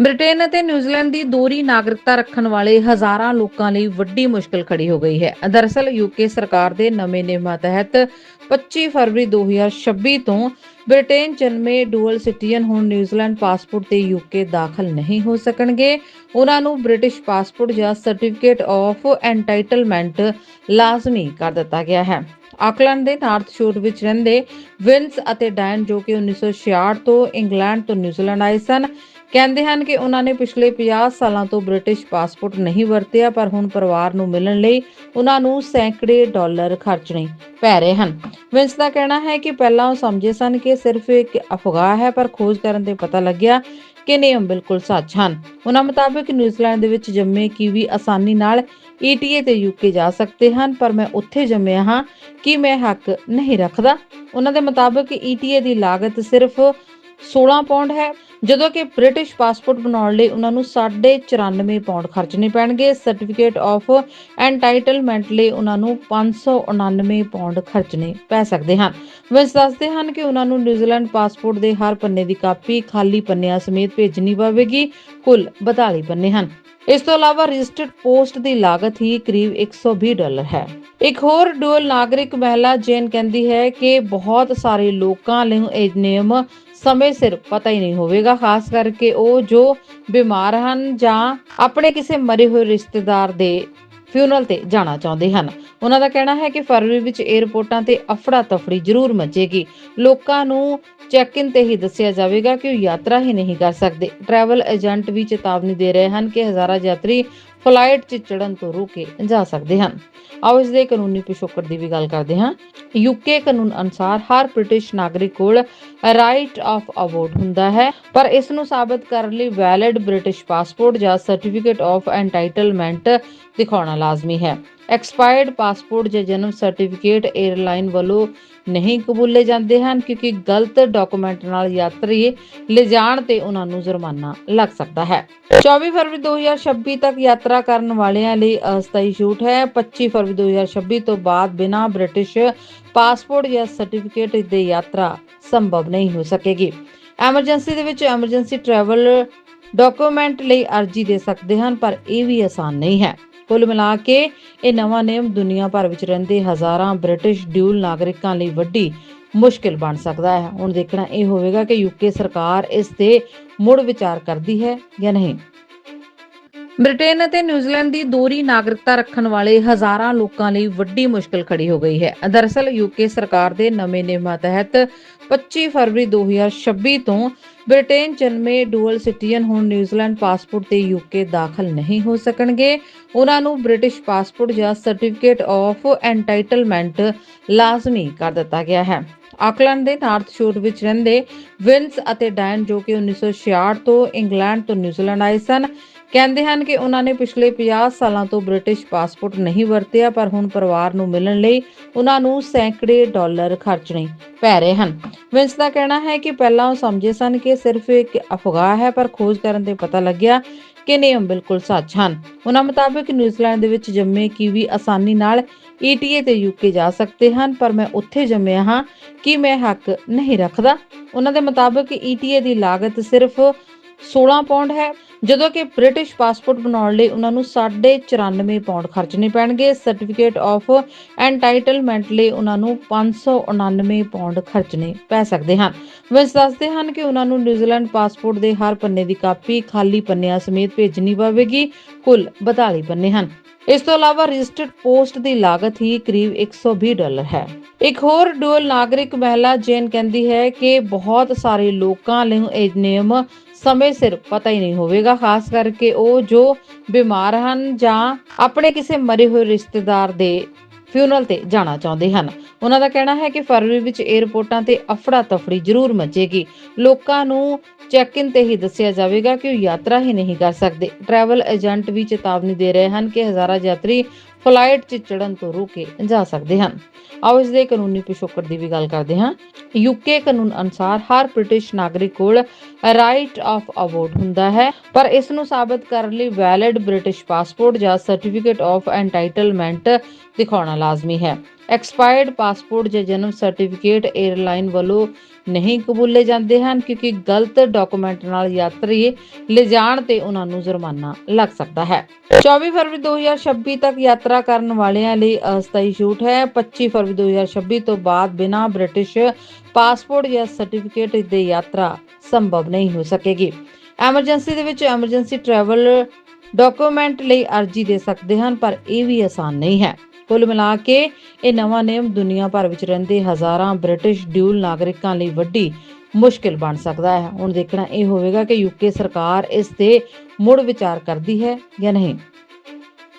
Britain ਅਤੇ New Zealand ਦੀ ਦੋਹਰੀ ਨਾਗਰਿਕਤਾ ਰੱਖਣ ਵਾਲੇ ਹਜ਼ਾਰਾਂ ਲੋਕਾਂ ਲਈ ਵੱਡੀ ਮੁਸ਼ਕਲ ਖੜੀ ਹੋ ਗਈ ਹੈ। ਦਰਅਸਲ ਯੂਕੇ ਸਰਕਾਰ ਦੇ ਨਵੇਂ ਨਿਯਮਾਂ ਤਹਿਤ 25 ਫਰਵਰੀ 2026 ਤੋਂ ਬ੍ਰਿਟੇਨ ਜਨਮੇ ਡੂਅਲ ਸਿਟੀਜ਼ਨ ਹੁਣ ਨਿਊਜ਼ੀਲੈਂਡ ਪਾਸਪੋਰਟ ਤੇ ਯੂਕੇ ਦਾਖਲ ਨਹੀਂ ਹੋ ਸਕਣਗੇ। ਉਹਨਾਂ ਨੂੰ ਬ੍ਰਿਟਿਸ਼ ਪਾਸਪੋਰਟ ਜਾਂ ਸਰਟੀਫਿਕੇਟ ਆਫ ਐਂਟਾਈਟਲਮੈਂਟ ਲਾਜ਼ਮੀ ਕਰ ਦਿੱਤਾ ਗਿਆ ਹੈ। ਆਕਲੈਂਡ ਦੇ ਨਾਰਥ ਸ਼ੋਰ ਵਿੱਚ ਰਹਿੰਦੇ ਵਿੰਸ ਅਤੇ ਡਾਇਨ ਜੋ ਕਿ 1966 ਤੋਂ ਇੰਗਲੈਂਡ ਤੋਂ ਨਿਊਜ਼ੀਲੈਂਡ ਆਏ ਸਨ ਕਹਿੰਦੇ ਹਨ ਕਿ ਉਹਨਾਂ ਨੇ ਪਿਛਲੇ 50 ਸਾਲਾਂ ਤੋਂ ਬ੍ਰਿਟਿਸ਼ ਪਾਸਪੋਰਟ ਨਹੀਂ ਵਰਤਿਆ, ਪਰ ਹੁਣ ਪਰਿਵਾਰ ਨੂੰ ਮਿਲਣ ਲਈ ਉਹਨਾਂ ਨੂੰ ਸੈਂਕੜੇ ਡਾਲਰ ਖਰਚਣੇ ਪੈ ਰਹੇ ਹਨ। ਵਿੰਸ ਦਾ ਕਹਿਣਾ ਹੈ ਕਿ ਪਹਿਲਾਂ ਉਹ ਸਮਝੇ ਸਨ ਕਿ ਸਿਰਫ ਇੱਕ ਅਫਵਾਹ ਹੈ, ਪਰ ਖੋਜ ਕਰਨ ਤੇ ਪਤਾ ਲੱਗਿਆ ਕਿ ਨਿਯਮ ਬਿਲਕੁਲ ਸੱਚ ਹਨ। ਉਹਨਾਂ ਮੁਤਾਬਕ ਨਿਊਜ਼ੀਲੈਂਡ ਦੇ ਵਿੱਚ ਜੰਮੇ ਕੀਵੀ ਆਸਾਨੀ ਨਾਲ ਈਟੀਏ ਤੇ ਯੂਕੇ ਜਾ ਸਕਦੇ ਹਨ, ਪਰ ਮੈਂ ਉੱਥੇ ਜੰਮਿਆ ਹਾਂ ਕਿ ਮੈਂ ਹੱਕ ਨਹੀਂ ਰੱਖਦਾ। ਉਹਨਾਂ ਦੇ ਮੁਤਾਬਕ ਈਟੀਏ ਦੀ ਲਾਗਤ ਸਿਰਫ 16 ਪਾਉਂਡ ਹੈ। ਜਦੋਂ ਕਿ ਬ੍ਰਿਟਿਸ਼ ਪਾਸਪੋਰਟ ਬਣਾਉਣ ਲਈ ਉਹਨਾਂ ਨੂੰ 94 ਪੌਂਡ ਖਰਚਣੇ ਪੈਣਗੇ। ਸਰਟੀਫਿਕੇਟ ਆਫ ਐਂਟਾਈਟਲਮੈਂਟ ਲਈ ਉਹਨਾਂ ਨੂੰ 599 ਪੌਂਡ ਖਰਚਣੇ ਪੈ ਸਕਦੇ ਹਨ। ਵਿਸ ਦੱਸਦੇ ਹਨ ਕਿ ਉਹਨਾਂ ਨੂੰ ਨਿਊਜ਼ੀਲੈਂਡ ਪਾਸਪੋਰਟ ਦੇ ਹਰ ਪੰਨੇ ਦੀ ਕਾਪੀ ਖਾਲੀ ਪੰਨਿਆਂ ਸਮੇਤ ਭੇਜਣੀ ਪਵੇਗੀ। ਕੁੱਲ 42 ਪੰਨੇ ਹਨ। ਇਸ ਤੋਂ ਇਲਾਵਾ ਰਜਿਸਟਰਡ ਪੋਸਟ ਦੀ ਲਾਗਤ ਹੀ ਕਰੀਬ 120 ਡਾਲਰ ਹੈ। ਇੱਕ ਹੋਰ ਡੂਅਲ ਨਾਗਰਿਕ ਮਹਿਲਾ ਜੇਨ ਕਹਿੰਦੀ ਹੈ ਕਿ ਬਹੁਤ ਸਾਰੇ ਲੋਕਾਂ ਲਈ ਇਹ ਨਿਯਮ ਸਮੇਂ ਸਿਰ ਪਤਾ ਹੀ ਨਹੀਂ ਹੋਵੇਗਾ, ਖਾਸ ਕਰਕੇ ਉਹ ਜੋ ਬਿਮਾਰ ਹਨ ਜਾਂ ਆਪਣੇ ਕਿਸੇ ਮਰੇ ਹੋਏ ਰਿਸ਼ਤੇਦਾਰ ਦੇ ਫਿਊਨਲ ਤੇ ਜਾਣਾ ਚਾਹੁੰਦੇ ਹਨ। ਉਹਨਾਂ ਦਾ ਕਹਿਣਾ ਹੈ ਕਿ ਫਰਵਰੀ ਵਿੱਚ 에ਅਰਪੋਰਟਾਂ ਤੇ ਅਫੜਾ ਤਫੜੀ ਜ਼ਰੂਰ ਮਚੇਗੀ। ਲੋਕਾਂ ਨੂੰ ਚੈੱਕ ਇਨ ਤੇ ਹੀ ਦੱਸਿਆ ਜਾਵੇਗਾ ਕਿ ਉਹ ਯਾਤਰਾ ਹੀ ਨਹੀਂ ਕਰ ਸਕਦੇ। ਟਰੈਵਲ ਏਜੰਟ ਵੀ ਚੇਤਾਵਨੀ ਦੇ ਰਹੇ ਹਨ ਕਿ ਹਜ਼ਾਰਾਂ ਯਾਤਰੀ ਫਲਾਈਟ 'ਚ ਚੜਨ ਤੋਂ ਰੁਕੇ ਜਾ ਸਕਦੇ ਹਨ। ਆਓ ਇਸ ਦੇ ਕਾਨੂੰਨੀ ਪਿਛੋਕੜ ਦੀ ਵੀ ਗੱਲ ਕਰਦੇ ਹਾਂ। ਯੂਕੇ ਕਾਨੂੰਨ ਅਨੁਸਾਰ ਹਰ ਬ੍ਰਿਟਿਸ਼ ਨਾਗਰਿਕ ਕੋਲ ਰਾਈਟ ਆਫ ਅਬੋਰਡ ਹੁੰਦਾ ਹੈ, ਪਰ ਇਸ ਨੂੰ ਸਾਬਤ ਕਰਨ ਲਈ ਵੈਲਿਡ ਬ੍ਰਿਟਿਸ਼ ਪਾਸਪੋਰਟ ਜਾਂ ਸਰਟੀਫਿਕੇਟ ਆਫ ਐਂਟਾਈਟਲਮੈਂਟ ਦਿਖਾਉਣਾ ਲਾਜ਼ਮੀ ਹੈ। ਐਕਸਪਾਇਰਡ ਪਾਸਪੋਰਟ ਜਾਂ ਜਨਮ ਸਰਟੀਫਿਕੇਟ 에ਅਰਲਾਈਨ ਵੱਲੋਂ ਨਹੀਂ ਕਬੂਲੇ ਜਾਂਦੇ ਹਨ, ਕਿਉਂਕਿ ਗਲਤ ਡਾਕੂਮੈਂਟ ਨਾਲ ਯਾਤਰੀ ਲਿਜਾਣ ਤੇ ਉਹਨਾਂ ਨੂੰ ਜੁਰਮਾਨਾ ਲੱਗ ਸਕਦਾ ਹੈ। 24 ਫਰਵਰੀ 2026 ਤੱਕ ਯਾਤਰਾ ਕਰਨ ਵਾਲਿਆਂ ਲਈ ਅਸਥਾਈ ਛੂਟ ਹੈ। 25 ਫਰਵਰੀ 2026 ਤੋਂ ਬਾਅਦ ਬਿਨਾਂ ਬ੍ਰਿਟਿਸ਼ ਪਾਸਪੋਰਟ ਜਾਂ ਸਰਟੀਫਿਕੇਟ ਦੇ ਯਾਤਰਾ ਸੰਭਵ ਨਹੀਂ ਹੋ ਸਕੇਗੀ। ਐਮਰਜੈਂਸੀ ਦੇ ਵਿੱਚ ਐਮਰਜੈਂਸੀ ਟਰੈਵਲ ਡਾਕੂਮੈਂਟ ਲਈ ਅਰਜ਼ੀ ਦੇ ਸਕਦੇ ਹਨ, ਪਰ ਇਹ ਵੀ ਆਸਾਨ ਨਹੀਂ ਹੈ। ਕੁੱਲ ਮਿਲਾ ਕੇ ਇਹ ਨਵਾਂ ਨਿਯਮ ਦੁਨੀਆ ਭਰ ਵਿੱਚ ਰਹਿੰਦੇ ਹਜ਼ਾਰਾਂ ਬ੍ਰਿਟਿਸ਼ ਡਿਊਲ ਨਾਗਰਿਕਾਂ ਲਈ ਵੱਡੀ ਮੁਸ਼ਕਿਲ ਬਣ ਸਕਦਾ ਹੈ। ਹੁਣ ਦੇਖਣਾ ਇਹ ਹੋਵੇਗਾ ਕਿ ਯੂਕੇ ਸਰਕਾਰ ਇਸ ਤੇ ਮੁੜ ਵਿਚਾਰ ਕਰਦੀ ਹੈ ਜਾਂ ਨਹੀਂ। ਬ੍ਰਿਟੇਨ ਅਤੇ ਨਿਊਜ਼ੀਲੈਂਡ ਦੀ ਦੋਹਰੀ ਨਾਗਰਿਕਤਾ ਰੱਖਣ ਵਾਲੇ ਹਜ਼ਾਰਾਂ ਲੋਕਾਂ ਲਈ ਵੱਡੀ ਮੁਸ਼ਕਲ ਖੜੀ ਹੋ ਗਈ ਹੈ। ਦਰਅਸਲ ਯੂਕੇ ਸਰਕਾਰ ਦੇ ਨਵੇਂ ਨਿਯਮਾਂ ਤਹਿਤ 25 ਫਰਵਰੀ 2026 ਤੋਂ ਬ੍ਰਿਟੇਨ ਜਨਮੇ ਡੂਅਲ ਸਿਟੀਜ਼ਨ ਹੁਣ ਨਿਊਜ਼ੀਲੈਂਡ ਪਾਸਪੋਰਟ ਤੇ ਯੂਕੇ ਦਾਖਲ ਨਹੀਂ ਹੋ ਸਕਣਗੇ। ਉਹਨਾਂ ਨੂੰ ਬ੍ਰਿਟਿਸ਼ ਪਾਸਪੋਰਟ ਜਾਂ ਸਰਟੀਫਿਕੇਟ ਆਫ ਐਂਟਾਈਟਲਮੈਂਟ ਲਾਜ਼ਮੀ ਕਰ ਦਿੱਤਾ ਗਿਆ ਹੈ। ਆਕਲੈਂਡ ਦੇ ਨਾਰਥ ਸ਼ੋਰ ਵਿੱਚ ਰਹਿੰਦੇ ਵਿੰਸ ਅਤੇ ਡਾਇਨ ਜੋ ਕਿ 1966 ਤੋਂ ਇੰਗਲੈਂਡ ਤੋਂ ਨਿਊਜ਼ੀਲੈਂਡ ਆਏ ਸਨ ਕਹਿੰਦੇ ਹਨ ਕਿ ਉਹਨਾਂ ਨੇ ਪਿਛਲੇ 50 ਸਾਲਾਂ ਤੋਂ ਬ੍ਰਿਟਿਸ਼ ਪਾਸਪੋਰਟ ਨਹੀਂ ਵਰਤਿਆ, ਪਰ ਹੁਣ ਪਰਿਵਾਰ ਨੂੰ ਮਿਲਣ ਲਈ ਉਹਨਾਂ ਨੂੰ ਸੈਂਕੜੇ ਡਾਲਰ ਖਰਚਣੇ ਪੈ ਰਹੇ ਹਨ। ਵਿੰਸ ਦਾ ਕਹਿਣਾ ਹੈ ਕਿ ਪਹਿਲਾਂ ਉਹ ਸਮਝੇ ਸਨ ਕਿ ਸਿਰਫ ਇੱਕ ਅਫਵਾਹ ਹੈ, ਪਰ ਖੋਜ ਕਰਨ ਤੇ ਪਤਾ ਲੱਗਿਆ ਕਿ ਨਿਯਮ ਬਿਲਕੁਲ ਸੱਚ ਹਨ। ਉਹਨਾਂ ਮੁਤਾਬਕ ਨਿਊਜ਼ੀਲੈਂਡ ਦੇ ਵਿੱਚ ਜੰਮੇ ਕੀਵੀ ਆਸਾਨੀ ਨਾਲ ਈਟੀਏ ਤੇ ਯੂਕੇ ਜਾ ਸਕਦੇ ਹਨ, ਪਰ ਮੈਂ ਉੱਥੇ ਜੰਮਿਆ ਹਾਂ ਕਿ ਮੈਂ ਹੱਕ ਨਹੀਂ ਰੱਖਦਾ। ਉਹਨਾਂ ਦੇ ਮੁਤਾਬਕ ਈਟੀਏ ਦੀ ਲਾਗਤ ਸਿਰਫ 16 ਪਾਉਂਡ ਹੈ। ਜਦੋਂ ਕਿ ਬ੍ਰਿਟਿਸ਼ ਪਾਸਪੋਰਟ ਬਣਾਉਣ ਲਈ ਉਹਨਾਂ ਨੂੰ 94 ਪੌਂਡ ਖਰਚਣੇ ਪੈਣਗੇ। ਸਰਟੀਫਿਕੇਟ ਆਫ ਐਂਟਾਈਟਲਮੈਂਟ ਲਈ ਉਹਨਾਂ ਨੂੰ 599 ਪੌਂਡ ਖਰਚਣੇ ਪੈ ਸਕਦੇ ਹਨ। ਵਿਸ ਦੱਸਦੇ ਹਨ ਕਿ ਉਹਨਾਂ ਨੂੰ ਨਿਊਜ਼ੀਲੈਂਡ ਪਾਸਪੋਰਟ ਦੇ ਹਰ ਪੰਨੇ ਦੀ ਕਾਪੀ ਖਾਲੀ ਪੰਨਿਆਂ ਸਮੇਤ ਭੇਜਣੀ ਪਵੇਗੀ। ਕੁੱਲ 42 ਪੰਨੇ ਹਨ। ਇਸ ਤੋਂ ਇਲਾਵਾ ਰਜਿਸਟਰਡ ਪੋਸਟ ਦੀ ਲਾਗਤ ਹੀ ਕਰੀਬ 120 ਡਾਲਰ ਹੈ। ਇੱਕ ਹੋਰ ਡੂਅਲ ਨਾਗਰਿਕ ਮਹਿਲਾ ਜੇਨ ਕਹਿੰਦੀ ਹੈ ਕਿ ਬਹੁਤ ਸਾਰੇ ਲੋਕਾਂ ਲਈ ਇਹ ਨਿਯਮ ਸਮੇਂ ਸਿਰ ਪਤਾ ਹੀ ਨਹੀਂ ਹੋਵੇਗਾ, ਖਾਸ ਕਰਕੇ ਉਹ ਜੋ ਬਿਮਾਰ ਹਨ ਜਾਂ ਆਪਣੇ ਕਿਸੇ ਮਰੇ ਹੋਏ ਰਿਸ਼ਤੇਦਾਰ ਦੇ ਫਿਊਨਲ ਤੇ ਜਾਣਾ ਚਾਹੁੰਦੇ ਹਨ। ਉਹਨਾਂ ਦਾ ਕਹਿਣਾ ਹੈ ਕਿ ਫਰਵਰੀ ਵਿੱਚ 에ਅਰਪੋਰਟਾਂ ਤੇ ਅਫੜਾ ਤਫੜੀ ਜ਼ਰੂਰ ਮਚੇਗੀ। ਲੋਕਾਂ ਨੂੰ ਚੈੱਕ ਇਨ ਤੇ ਹੀ ਦੱਸਿਆ ਜਾਵੇਗਾ ਕਿ ਉਹ ਯਾਤਰਾ ਹੀ ਨਹੀਂ ਕਰ ਸਕਦੇ। ਟਰੈਵਲ ਏਜੰਟ ਵੀ ਚੇਤਾਵਨੀ ਦੇ ਰਹੇ ਹਨ ਕਿ ਹਜ਼ਾਰਾਂ ਯਾਤਰੀ ਫਲਾਈਟ 'ਚ ਚੜਨ ਤੋਂ ਰੁਕੇ ਜਾ ਸਕਦੇ ਹਨ। ਆਓ ਇਸ ਦੇ ਕਾਨੂੰਨੀ ਪਿਛੋਕੜ ਦੀ ਵੀ ਗੱਲ ਕਰਦੇ ਹਾਂ। ਯੂਕੇ ਕਾਨੂੰਨ ਅਨੁਸਾਰ ਹਰ ਬ੍ਰਿਟਿਸ਼ ਨਾਗਰਿਕ ਕੋਲ ਰਾਈਟ ਆਫ ਅਵਾਰਡ ਹੁੰਦਾ ਹੈ, ਪਰ ਇਸ ਨੂੰ ਸਾਬਤ ਕਰਨ ਲਈ ਵੈਲਿਡ ਬ੍ਰਿਟਿਸ਼ ਪਾਸਪੋਰਟ ਜਾਂ ਸਰਟੀਫਿਕੇਟ ਆਫ ਐਂਟਾਈਟਲਮੈਂਟ ਦਿਖਾਉਣਾ ਲਾਜ਼ਮੀ ਹੈ। ਐਕਸਪਾਇਰਡ ਪਾਸਪੋਰਟ ਜਾਂ ਜਨਮ ਸਰਟੀਫਿਕੇਟ 에ਅਰਲਾਈਨ ਵੱਲੋਂ ਨਹੀਂ ਕਬੂਲੇ ਜਾਂਦੇ ਹਨ, ਕਿਉਂਕਿ ਗਲਤ ਡਾਕੂਮੈਂਟ ਨਾਲ ਯਾਤਰੀ ਲਿਜਾਣ ਤੇ ਉਹਨਾਂ ਨੂੰ ਜੁਰਮਾਨਾ ਲੱਗ ਸਕਦਾ ਹੈ। 24 ਫਰਵਰੀ 2026 ਤੱਕ ਯਾਤਰਾ ਕਰਨ ਵਾਲਿਆਂ ਲਈ ਅਸਥਾਈ ਛੂਟ ਹੈ। 25 ਫਰਵਰੀ 2026 ਤੋਂ ਬਾਅਦ ਬਿਨਾਂ ਬ੍ਰਿਟਿਸ਼ ਪਾਸਪੋਰਟ ਜਾਂ ਸਰਟੀਫਿਕੇਟ ਦੇ ਯਾਤਰਾ ਸੰਭਵ ਨਹੀਂ ਹੋ ਸਕੇਗੀ। ਐਮਰਜੈਂਸੀ ਦੇ ਵਿੱਚ ਐਮਰਜੈਂਸੀ ਟਰੈਵਲ ਡਾਕੂਮੈਂਟ ਲਈ ਅਰਜ਼ੀ ਦੇ ਸਕਦੇ ਹਨ, ਪਰ ਇਹ ਵੀ ਆਸਾਨ ਨਹੀਂ ਹੈ। ਕੁੱਲ ਮਿਲਾ ਕੇ ਇਹ ਨਵਾਂ ਨਿਯਮ ਦੁਨੀਆ ਭਰ ਵਿੱਚ ਰਹਿੰਦੇ ਹਜ਼ਾਰਾਂ ਬ੍ਰਿਟਿਸ਼ ਡਿਊਲ ਨਾਗਰਿਕਾਂ ਲਈ ਵੱਡੀ ਮੁਸ਼ਕਿਲ ਬਣ ਸਕਦਾ ਹੈ। ਹੁਣ ਦੇਖਣਾ ਇਹ ਹੋਵੇਗਾ ਕਿ ਯੂਕੇ ਸਰਕਾਰ ਇਸ ਤੇ ਮੁੜ ਵਿਚਾਰ ਕਰਦੀ ਹੈ ਜਾਂ ਨਹੀਂ।